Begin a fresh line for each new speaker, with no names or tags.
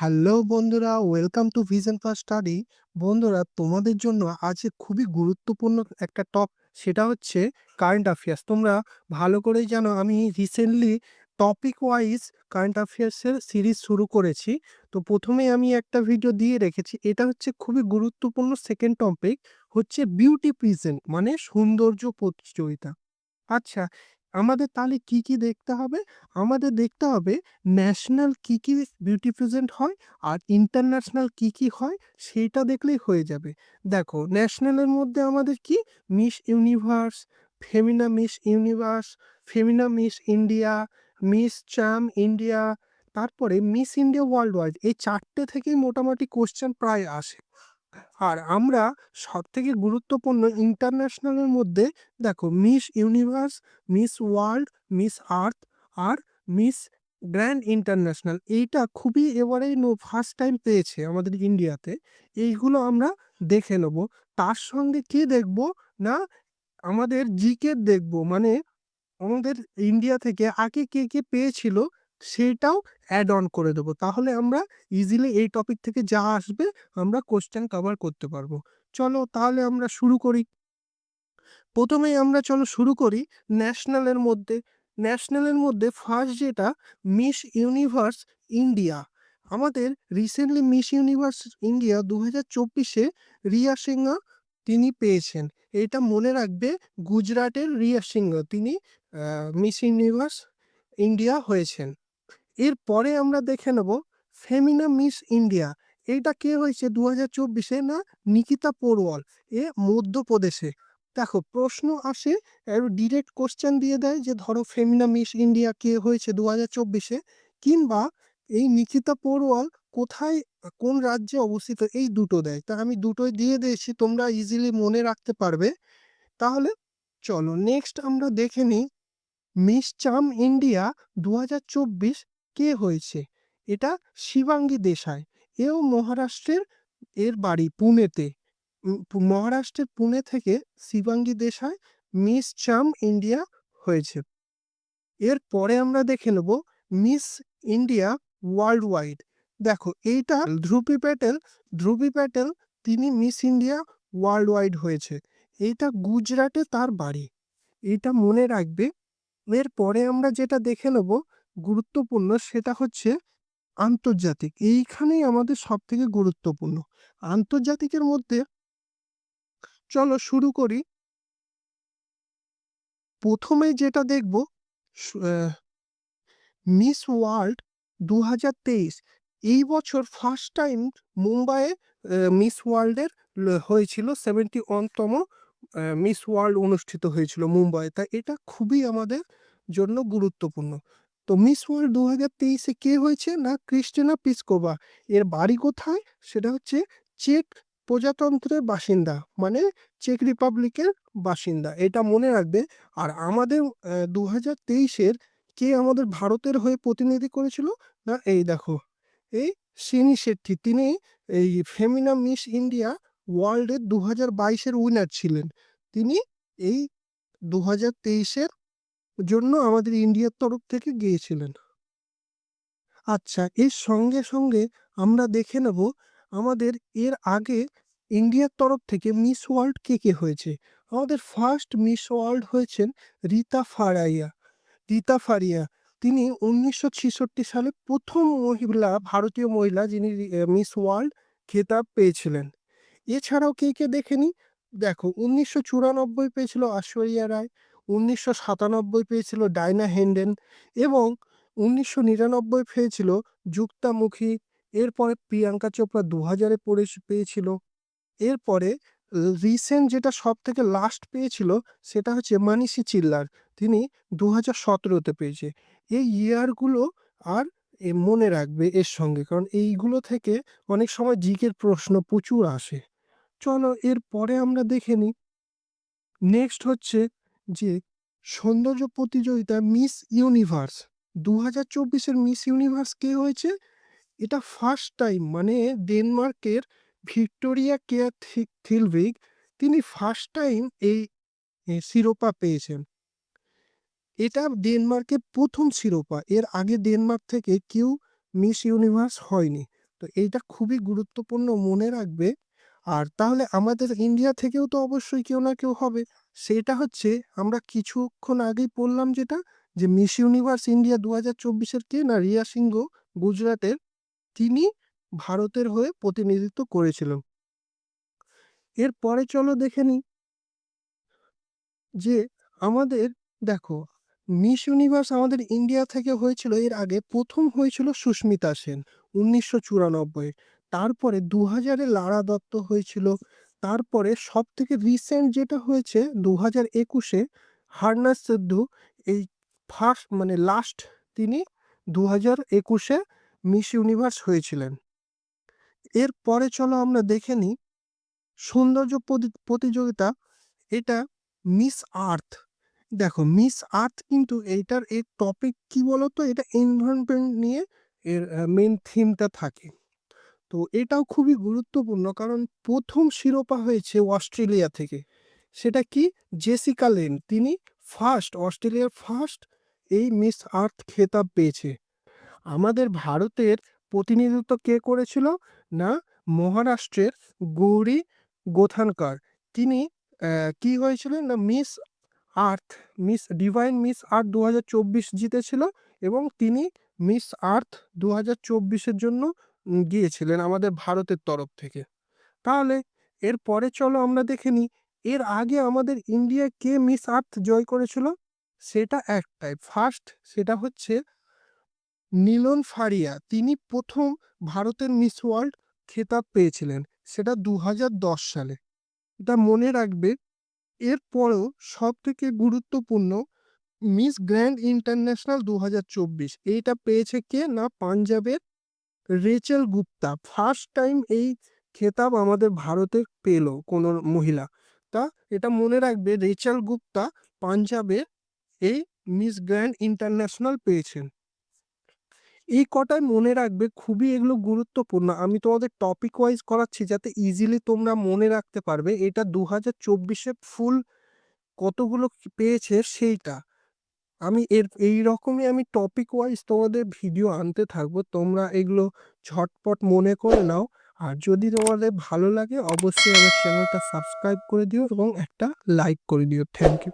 Hello বন্ধুরা, welcome to vision for study. বন্ধুরা, তোমাদের জন্য আজকে খুবই গুরুত্বপূর্ণ একটা টপ, সেটা হচ্ছে কারেন্ট অ্যাফেয়ার্স। তোমরা ভালো করেই জানো, আমি রিসেন্টলি টপিক ওয়াইজ কারেন্ট অ্যাফেয়ার্সের সিরিজ শুরু করেছি। তো প্রথমে আমি একটা ভিডিও দিয়ে রেখেছি, এটা হচ্ছে খুবই গুরুত্বপূর্ণ সেকেন্ড টপিক, হচ্ছে বিউটি প্রিজেন্ট মানে সৌন্দর্য প্রতিযোগিতা। আচ্ছা আমাদের তাহলে কি কি দেখতে হবে? আমাদের দেখতে হবে ন্যাশনাল কি কি বিউটি প্রেজেন্ট হয় আর ইন্টারন্যাশনাল কি কি হয় সেটা দেখলেই হয়ে যাবে। দেখো ন্যাশনালের মধ্যে আমাদের কি? Miss Universe Femina Miss Universe Femina Miss India Miss charm India তারপরে মিস ইন্ডিয়া ওয়ার্ল্ড ওয়াইড এই চারটে থেকেই মোটামুটি কোশ্চেন প্রায় আসে। আর আমরা সব থেকে গুরুত্বপূর্ণ ইন্টারন্যাশনালের মধ্যে দেখো Miss Universe Miss World Miss Earth আর মিস গ্র্যান্ড ইন্টারন্যাশনাল এইটা খুবই এবারে ফার্স্ট টাইম পেয়েছে আমাদের ইন্ডিয়াতে। এইগুলো আমরা দেখে নেব। তার সঙ্গে কি দেখব না আমাদের জিকে দেখব। মানে আমাদের ইন্ডিয়া থেকে আগে কে কে পেয়েছিল সেটাও অ্যাড অন করে দেবো। তাহলে আমরা ইজিলি এই টপিক থেকে যা আসবে আমরা কোশ্চেন কভার করতে পারব। চলো তাহলে আমরা শুরু করি। প্রথমেই আমরা চলো শুরু করি ন্যাশনালের মধ্যে। ন্যাশনালের মধ্যে ফার্স্ট যেটা মিস ইউনিভার্স ইন্ডিয়া আমাদের রিসেন্টলি মিস ইউনিভার্স ইন্ডিয়া দু হাজার চব্বিশে রিয়া সিংহা তিনি পেয়েছেন। এটা মনে রাখবে গুজরাটের রিয়া সিংহ। তিনি মিস ইউনিভার্স ইন্ডিয়া হয়েছেন। এরপরে আমরা দেখে নেব ফেমিনা মিস ইন্ডিয়া এইটা কে হয়েছে? দু হাজার চব্বিশে না নিকিতা পোরওয়াল এ মধ্যপ্রদেশে। দেখো, প্রশ্ন আসে ডিরেক্ট কোশ্চেন দিয়ে দেয় যে ধরো ফেমিনা মিস ইন্ডিয়া কে হয়েছে দু হাজার চব্বিশে। কিংবা এই নিকিতা পোরওয়াল কোথায়, কোন রাজ্যে অবস্থিত? এই দুটো দেয়। তা আমি দুটোই দিয়ে দিয়েছি, তোমরা ইজিলি মনে রাখতে পারবে। তাহলে চলো নেক্সট আমরা দেখে নিই। মিস চাম ইন্ডিয়া দু হাজার চব্বিশ কে হয়েছে? এটা শিবাঙ্গী দেশাই। এও মহারাষ্ট্রের, এর বাড়ি পুনেতে। মহারাষ্ট্রের পুনে থেকে Shivangi Desai Miss charm India হয়েছে। এরপরে আমরা দেখে নেব মিস ইন্ডিয়া ওয়ার্ল্ড ওয়াইড দেখো, এইটা ধ্রুপি প্যাটেল ধ্রুপি প্যাটেল তিনি মিস ইন্ডিয়া ওয়ার্ল্ড ওয়াইড হয়েছে। এইটা গুজরাটে তার বাড়ি। এটা মনে রাখবে। এর পরে আমরা যেটা দেখে নেব গুরুত্বপূর্ণ সেটা হচ্ছে আন্তর্জাতিক। এইখানেই আমাদের সব থেকে গুরুত্বপূর্ণ। আন্তর্জাতিকের মধ্যে চলো শুরু করি। প্রথমে যেটা দেখব মিস ওয়ার্ল্ড দু হাজার তেইশ। এই বছর ফার্স্ট টাইম মুম্বাইয়ে মিস ওয়ার্ল্ডের হয়েছিল সেভেন্টি ওয়ানতম মিস ওয়ার্ল্ড অনুষ্ঠিত হয়েছিল মুম্বাই তা এটা খুবই আমাদের জন্য গুরুত্বপূর্ণ। তো মিস ওয়ার্ল্ড দু হাজার তেইশে কে হয়েছে? না ক্রিস্টিনা পিসকোভা। এর বাড়ি কোথায়? সেটা হচ্ছে চেক প্রজাতন্ত্রের বাসিন্দা মানে চেক রিপাবলিকের বাসিন্দা। এটা মনে রাখবে। আর আমাদের দু হাজার তেইশের কে আমাদের ভারতের হয়ে প্রতিনিধি করেছিল? না, এই দেখো, এই সিনি শেট্টি। তিনি এই ফেমিনা মিস ইন্ডিয়া ওয়ার্ল্ডের দু হাজার বাইশের উইনার ছিলেন। তিনি এই দু হাজার তেইশের জন্য আমাদের ইন্ডিয়ার তরফ থেকে গিয়েছিলেন। আচ্ছা এর সঙ্গে সঙ্গে আমরা দেখে নেব আমাদের এর আগে ইন্ডিয়ার তরফ থেকে মিস ওয়ার্ল্ড কে কে হয়েছে? আমাদের ফার্স্ট মিস ওয়ার্ল্ড হয়েছেন রীতা ফারাইয়া। রীতা ফারিয়া, তিনি উনিশশো ছেষট্টি সালে প্রথম মহিলা, ভারতীয় মহিলা যিনি মিস ওয়ার্ল্ড খেতাব পেয়েছিলেন। এছাড়াও কে কে দেখেনি? দেখো, উনিশশো চুরানব্বই পেয়েছিল ঐশ্বরিয়া রায় উনিশশো সাতানব্বই পেয়েছিল ডায়না হেন্ডেন এবং উনিশশো নিরানব্বই পেয়েছিল যুক্তামুখী। এরপরে প্রিয়াঙ্কা চোপড়া দু হাজারে পড়ে পেয়েছিল। এরপরে রিসেন্ট যেটা সব থেকে লাস্ট পেয়েছিল সেটা হচ্ছে মানিসি চিল্লার। তিনি দু হাজার সতেরোতে পেয়েছে। এই ইয়ারগুলো আর মনে রাখবে এর সঙ্গে, কারণ এইগুলো থেকে অনেক সময় জিকের প্রশ্ন প্রচুর আসে। চলো এর পরে আমরা দেখে নিই। নেক্সট হচ্ছে যে সৌন্দর্য প্রতিযোগিতা মিস ইউনিভার্স দু হাজার চব্বিশের মিস ইউনিভার্স কে হয়েছে? এটা ফার্স্ট টাইম মানে ডেনমার্কের ভিক্টোরিয়া কেয়ার থিলভিক তিনি ফার্স্ট টাইম এই শিরোপা পেয়েছেন। এটা ডেনমার্কের প্রথম শিরোপা, এর আগে ডেনমার্ক থেকে কেউ মিস ইউনিভার্স হয়নি। তো এইটা খুবই গুরুত্বপূর্ণ মনে রাখবে আর তাহলে আমাদের ইন্ডিয়া থেকেও তো অবশ্যই কেউ না কেউ হবে। সেটা হচ্ছে, আমরা কিছুক্ষণ আগেই পড়লাম যেটা, যে মিস ইউনিভার্স ইন্ডিয়া দু হাজার চব্বিশের কে না রিয়া সিংহ, গুজরাটের, তিনি ভারতের হয়ে প্রতিনিধিত্ব করেছিলেন। এরপরে চলো দেখে নিই যে আমাদের, দেখো মিস ইউনিভার্স আমাদের ইন্ডিয়া থেকে হয়েছিল, এর আগে প্রথম হয়েছিল সুস্মিতা সেন, উনিশশো চুরানব্বই। তারপরে দু হাজারে লারা দত্ত হয়েছিল। তারপরে সব থেকে রিসেন্ট যেটা হয়েছে দু হাজার একুশে হারনাস সিদ্ধু, এই ফার্স্ট মানে লাস্ট তিনি দু হাজার একুশে মিস ইউনিভার্স হয়েছিলেন। এরপরে চলো আমরা দেখে নিই, সৌন্দর্য প্রতি- প্রতিযোগিতা এটা মিস আর্থ দেখো মিস আর্থ কিন্তু এইটার এর টপিক কি বলতো? এটা এনভায়রনমেন্ট নিয়ে এর মেন থিমটা থাকে। তো এটাও খুবই গুরুত্বপূর্ণ। কারণ প্রথম শিরোপা হয়েছে অস্ট্রেলিয়া থেকে। সেটা কি? Jessica Lane. তিনি ফার্স্ট অস্ট্রেলিয়ার ফার্স্ট এই মিস আর্থ খেতাব পেয়েছে। আমাদের ভারতের প্রতিনিধিত্ব কে করেছিল? না, মহারাষ্ট্রের গৌরী গোথানকার। তিনি কি হয়েছিলেন? না, Miss Earth, Miss, divine Miss Earth দু হাজার চব্বিশ জিতেছিল এবং তিনি মিস আর্থ দু হাজার জন্য গিয়েছিলেন আমাদের ভারতের তরফ থেকে। তাহলে এরপরে চলো আমরা দেখে নিই, এর আগে আমাদের ইন্ডিয়া কে মিস আর্থ জয় করেছিল? সেটা একটাই। ফার্স্ট সেটা হচ্ছে নীলন ফারিয়া। তিনি প্রথম ভারতের মিস ওয়ার্ল্ড খেতাব পেয়েছিলেন, সেটা দু সালে। এটা মনে রাখবে, এরপরেও সব থেকে গুরুত্বপূর্ণ মিস গ্র্যান্ড ইন্টারন্যাশনাল দু এইটা পেয়েছে কে না পাঞ্জাবের? রেচেল গুপ্তা ফার্স্ট টাইম এই খেতাব আমাদের ভারতে পেল কোনো মহিলা। তা এটা মনে রাখবে, রেচেল গুপ্তা পাঞ্জাবে এই মিস গ্র্যান্ড ইন্টারন্যাশনাল পেয়েছেন। এই কটায় মনে রাখবে, খুবই এগুলো গুরুত্বপূর্ণ। আমি তোমাদের টপিক ওয়াইজ করাচ্ছি যাতে ইজিলি তোমরা মনে রাখতে পারবে, এটা দু হাজার চব্বিশে ফুল কতগুলো পেয়েছে সেইটা। আমি এর, এই রকমই আমি টপিক ওয়াইজ তোমাদের ভিডিও আনতে থাকব। তোমরা এগুলো ঝটপট মনে করে নাও। আর যদি তোমাদের ভালো লাগে, অবশ্যই আমার চ্যানেলটা সাবস্ক্রাইব করে দিও এবং একটা লাইক করে দিও। Thank you